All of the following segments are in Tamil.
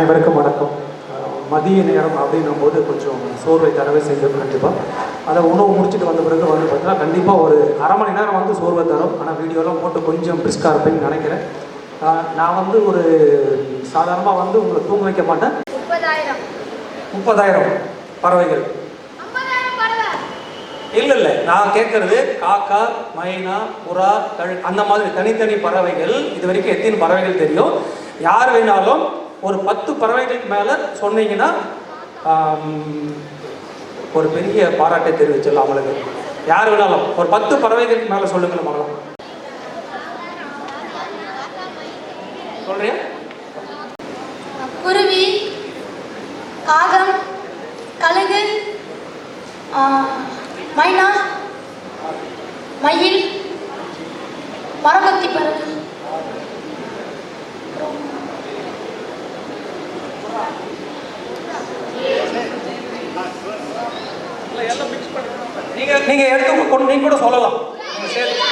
அனைவருக்கும் வணக்கம். மதிய நேரம் அப்படின்னும் போது கொஞ்சம் சோர்வை தரவே செய்யும் கண்டிப்பாக அதை உணவு முடிச்சுட்டு வந்த பிறகு வந்து பார்த்தீங்கன்னா கண்டிப்பாக ஒரு அரை மணி நேரம் வந்து சோர்வை தரும். ஆனால் வீடியோலாம் போட்டு கொஞ்சம் பிரிஸ்காக இருப்பேன்னு நினைக்கிறேன். நான் வந்து ஒரு சாதாரணமாக வந்து உங்களை தூங்க வைக்க மாட்டேன். முப்பதாயிரம். பறவைகள். இல்லை இல்லை. நான் கேட்கறது காக்கா மைனா புறா கழு அந்த மாதிரி தனித்தனி பறவைகள். இது வரைக்கும் எத்தனை பறவைகள் தெரியும்? யார் வேணாலும் ஒரு பத்து பறவைகளுக்கு மேலே சொன்னீங்கன்னா ஒரு பெரிய பாராட்டை தெரிவிச்சிடலாம் அவங்களுக்கு. யார் வேணாலும் ஒரு பத்து பறவைகளுக்கு மேலே சொல்லுங்கள் மகளம் சொல்றியா? குருவி காகம் கழுகு மைனா மயில் மரகத்தி பறவை நீங்க நீங்க எடுத்து கொண்டு நீங்க கூட சொல்லலாம். நீங்க சேர்த்து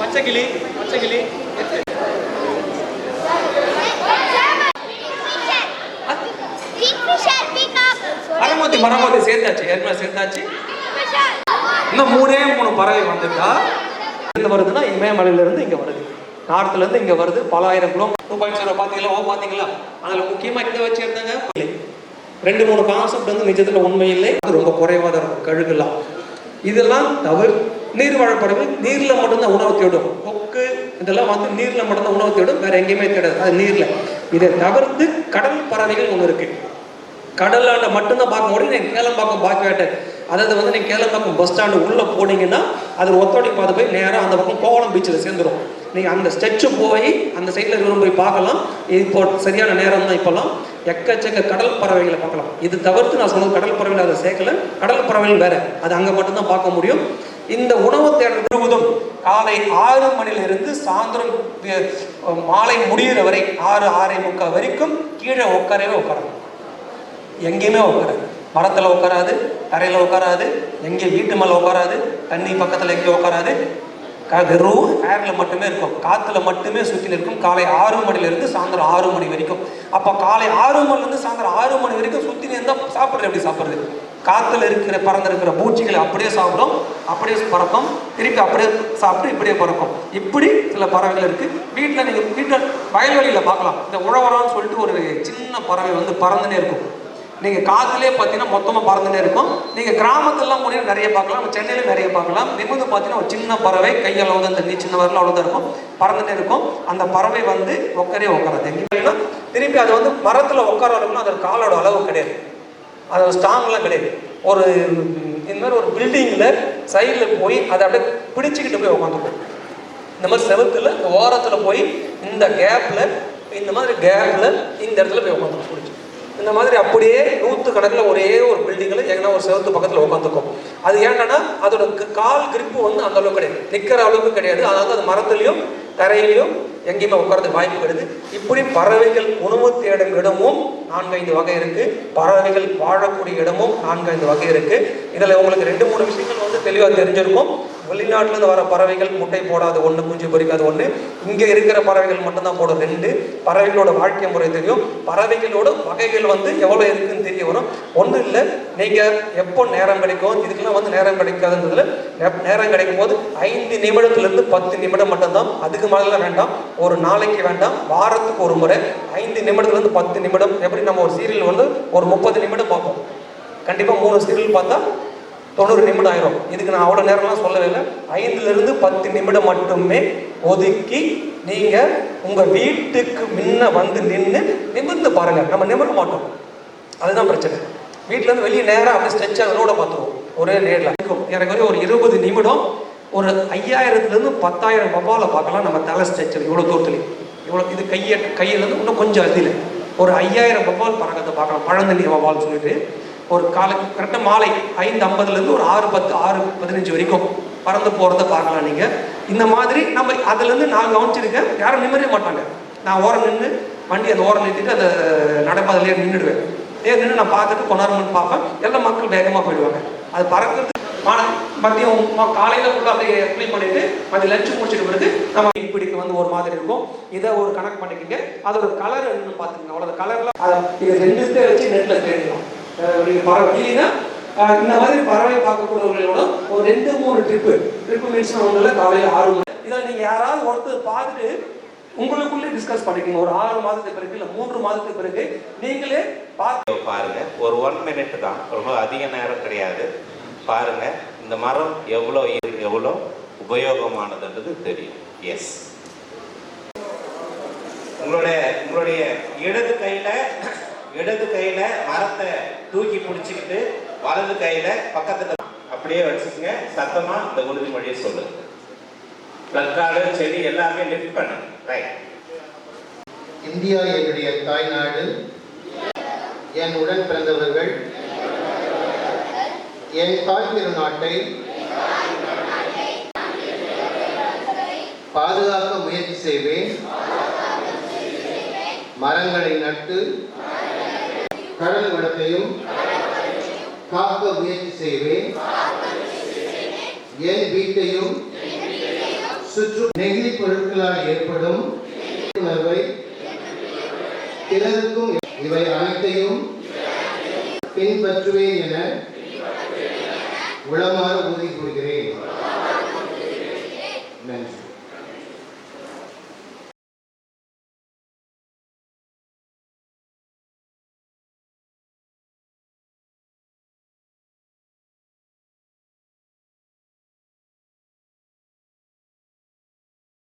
பச்சை கிளி பச்சை கிளி மரமோத்தி மரமோத்தி சேர்த்தாச்சு. ஏற்கனவே சேர்த்தாச்சு. இன்னும் மூணே மூணு பறவை வந்துட்டா. இங்க வருதுன்னா இமயமலையில இருந்து இங்க வருது. நார்த்ல இருந்து இங்க வருது. பல ஆயிரம் கிலோ டூ பாயிண்ட் ஜீரோ பாத்தீங்களா ஓ பாத்தீங்களா அதுல முக்கியமா இங்க வச்சு இருந்தாங்க இல்லை. ரெண்டு மூணு கான்செப்ட் வந்து நிஜத்தில் உண்மை இல்லை அது ரொம்ப குறைவாக தான் இருக்கும் கழுகுலாம். இதெல்லாம் தவிர நீர் வாழப்படவே நீர்ல மட்டும்தான் உணவு தேடும். கொக்கு இதெல்லாம் வந்து நீர்ல மட்டும்தான் உணவு தேடும் வேற எங்கேயுமே தேடாது அது நீர்ல. இதை தவிர்த்து கடல் பறவைகள் ஒன்று இருக்கு. கடலாண்ட மட்டும்தான் பார்க்க முடியும் நீங்கள் கேளம்பாக்கம் பார்க்க அதாவது வந்து நீங்கள் கேளம்பாக்கம் பஸ் ஸ்டாண்டு உள்ளே போனீங்கன்னா அது ஒத்தோடி பார்த்து போய் நேராக அந்த பக்கம் கோவளம் பீச்சில் சேர்ந்துடும் நீங்கள் அந்த ஸ்டெச்சு போய் அந்த சைடில் இருக்கிற போய் பார்க்கலாம். இப்போ சரியான நேரம் தான் இப்போல்லாம். எக்கச்சக்க கடல் பறவைகளை பார்க்கலாம். இது தவிர்த்து நான் சொன்னது கடல் பறவைகள் அதை சேர்க்கல. கடல் பறவைகள் வேற. அது அங்கே மட்டும்தான் பார்க்க முடியும். இந்த உணவு தேடல் முழுவதும் காலை ஆறு மணிலிருந்து சாயந்தரம் மாலை முடிகிற வரை ஆறு ஆறே முக்கால் வரைக்கும் கீழே உட்காரவே உட்காரணும். எங்கேயுமே உட்காராது. மரத்தில் உட்காராது தரையில் உட்காராது எங்கேயும் வீட்டு மேலே உட்காராது தண்ணி பக்கத்தில் எங்கேயும் உட்காராது. க- வெறும் ஏரில் மட்டுமே இருக்கும். காற்றுல மட்டுமே சுற்றில இருக்கும். காலை ஆறு மணிலேருந்து சாயந்தரம் ஆறு மணி வரைக்கும். அப்போ காலை ஆறு மணிலேருந்து சாயந்தரம் ஆறு மணி வரைக்கும் சுற்றி இருந்தால் சாப்பிட்றது எப்படி சாப்பிட்றது? காற்றுல இருக்கிற பறந்திருக்கிற பூச்சிகளை அப்படியே சாப்பிடும் அப்படியே பறக்கும். திருப்பி அப்படியே சாப்பிட்டு இப்படியே பறக்கும். இப்படி சில பறவைகள் இருக்குது வீட்டில் நீங்கள் வீட்டில் வயல்வெளியில் பார்க்கலாம். இந்த உழவரான்னு சொல்லிட்டு ஒரு சின்ன பறவை வந்து பறந்துனே இருக்கும். நீங்க காத்துலயே பார்த்தீங்கன்னா மொத்தமா பறந்துட்டே இருக்கும். நீங்க கிராமத்துலாம் போனீங்கன்னா நிறைய பார்க்கலாம். நம்ம சென்னையில நிறைய பார்க்கலாம். நிமிந்து பார்த்தீங்கன்னா ஒரு சின்ன பறவை கையளவு தான் தண்ணி சின்ன வரல அவ்வளோதான் இருக்கும். பறந்துட்டே இருக்கும். அந்த பறவை வந்து உட்காரே உட்காராது. எங்கேயும் திருப்பி அது வந்து மரத்தில் உட்கார அளவுக்குன்னா அதோட காலோட அளவு கிடையாது. அதோட ஸ்ட்ராங்லாம் கிடையாது. ஒரு இந்த மாதிரி ஒரு பில்டிங்கில் சைடில் போய் அதை அப்படியே பிடிச்சிக்கிட்டு போய் உட்காந்துக்கும். இந்த மாதிரி செவத்தில் ஓரத்தில் போய் இந்த கேப்பில் இந்த மாதிரி கேப்பில் இந்த இடத்துல போய் உட்காந்து பிடிச்சி இந்த மாதிரி அப்படியே நூற்று கணக்கில் ஒரே ஒரு பில்டிங்கில் எங்கன்னா ஒரு செவத்து பக்கத்தில் உட்காந்துக்கும் அது ஏன்னா அதோட க- கால் கிரிப்பு வந்து அந்த அளவுக்கு கிடையாது. நிற்கிற அளவுக்கு கிடையாது. அதாவது அது மரத்துலையும் தரையிலையும் எங்கேயுமே உட்காரதுக்கு வாய்ப்பு கிடையாது. இப்படி பறவைகள் உணவு தேடும் இடமும் நான்கைந்து வகை இருக்குது பறவைகள் வாழக்கூடிய இடமும் நான்கைந்து வகை இருக்குது இதில் உங்களுக்கு ரெண்டு மூணு விஷயங்கள் வந்து தெளிவாக தெரிஞ்சிருக்கும். வெளிநாட்டிலேருந்து வர பறவைகள் முட்டை போடாது ஒன்று குஞ்சு பொறிக்காது ஒன்று இங்கே இருக்கிற பறவைகள் மட்டும்தான் போடும் ரெண்டு. பறவைகளோட வாழ்க்கை முறை தெரியும். பறவைகளோட வகைகள் வந்து எவ்வளோ இருக்குன்னு தெரிய வரும். ஒன்றும் இல்லை நீங்கள் எப்போ நேரம் கிடைக்கும்? இதுக்கெல்லாம் வந்து நேரம் கிடைக்காதுன்றதுல நேரம் கிடைக்கும் போது ஐந்து நிமிடத்துலேருந்து பத்து நிமிடம் மட்டும்தான். அதுக்கு மேலாம் வேண்டாம். ஒரு நாளைக்கு வேண்டாம். வாரத்துக்கு ஒரு முறை. ஐந்து நிமிடத்துலேருந்து பத்து நிமிடம். எப்படி நம்ம ஒரு சீரியல் வந்து ஒரு முப்பது நிமிடம் பார்ப்போம். கண்டிப்பாக மூணு சீரியல் பார்த்தா தொண்ணூறு நிமிடம் ஆயிரும் இதுக்கு நான் அவ்வளோ நேரம்லாம் சொல்லவே இல்லை. ஐந்துலேருந்து பத்து நிமிடம் மட்டுமே ஒதுக்கி நீங்கள் உங்கள் வீட்டுக்கு முன்ன வந்து நின்று நிமிர்ந்து பாருங்கள் நம்ம நிமிர மாட்டோம். அதுதான் பிரச்சனை. வீட்டிலேருந்து வெளியே நேராக அப்படியே ஸ்ட்ரெச்சாக ரோட பார்த்துருவோம். ஒரே நேரில். எனக்கு ஒரு இருபது நிமிடம் ஒரு ஐயாயிரத்துலேருந்து பத்தாயிரம் பப்பாவில் பார்க்கலாம். நம்ம தலை ஸ்ட்ரெச்சர் இவ்வளோ தூரத்துலேயும் இவ்வளோ இது கையை கையிலேருந்து இன்னும் கொஞ்சம் அதில் ஒரு ஐயாயிரம் பப்பால் பறக்கத்தை பார்க்கலாம். பழந்தண்ணி வவால் சொல்லிட்டு. ஒரு காலை கரெக்டாக மாலை ஐந்து ஐம்பதுலேருந்து ஒரு ஆறு பத்து ஆறு பதினஞ்சு வரைக்கும் பறந்து போகிறத பார்க்கலாம் நீங்கள் இந்த மாதிரி நம்ம அதுலேருந்து நான் கவனிச்சிருக்கேன். யாரும் நிம்மதிய மாட்டாங்க. நான் ஓரம் நின்று வண்டி அந்த ஓரம் நிறுத்திட்டு அந்த நடைபாதையிலே நின்றுடுவேன். நேர் நின்று நான் பார்த்துட்டு கொண்டாடணும்னு பார்ப்பேன். எல்லா மக்கள் வேகமாக போயிடுவாங்க. அது பறக்கிறது மானம் மதியம் காலையில் காலையில ஃபுல்லாக அப்படியே க்ளீன் பண்ணிட்டு மதியம் லஞ்ச் முடிச்சிட்டு பிறகு நம்ம இப்படிக்கு வந்து ஒரு மாதிரி இருக்கும். இதை ஒரு கணக்கு பண்ணிக்கங்க. அதோட கலர் என்னன்னு பார்த்துக்கோங்க. அவ்வளோ கலர்லாம் அதை இது ரெண்டுத்தையும் வச்சு நெட்டில் தேடிடலாம் நீங்கள் பறவை. இல்லைன்னா இந்த மாதிரி பறவை பார்க்கக்கூடியவர்களோட ஒரு ரெண்டு மூணு ட்ரிப்பு ட்ரிப்பு மீன்ஸ் ஒன்றுல காலையில் ஆறு மணி. இதை நீங்கள் யாராவது ஒருத்தர் பார்த்துட்டு உங்களுக்குள்ளே டிஸ்கஸ் பண்ணிக்கோங்க. ஒரு ஆறு மாதத்துக்கு பிறகு இல்லை மூன்று மாதத்துக்கு பிறகு நீங்களே பார்த்து பாருங்க. ஒரு ஒன் மினிட் தான். ரொம்ப அதிக நேரம் கிடையாது. பாருங்க இந்த மரம் எவ்வளோ எவ்வளோ உபயோகமானதுன்றது தெரியும். எஸ் உங்களுடைய உங்களுடைய இடது கையில இடது கையில மரத்தை தூக்கி பிடிச்சிக்கிட்டு வலது கையில பக்கத்துல அப்படியே வச்சுக்கோங்க. சத்தமா இந்த உறுதிமொழியை சொல்லுங்க தற்காடு செடி எல்லாமே லிஃப்ட் பண்ணுங்க ரைட் இந்தியா என்னுடைய தாய்நாடு என் உடன் பிறந்தவர்கள். என் தாய் நாட்டை பாதுகாக்க முயற்சி செய்வேன். மரங்களை நட்டு. கடல் வளத்தையும் காக்க முயற்சி செய்வேன். என் வீட்டையும் சுற்று நெகிழி பொருட்களால் ஏற்படும் உணர்வை பிறருக்கும் இவை அனைத்தையும் பின்பற்றுவேன் என உளமாறு உறுதி கூறுகிறேன்.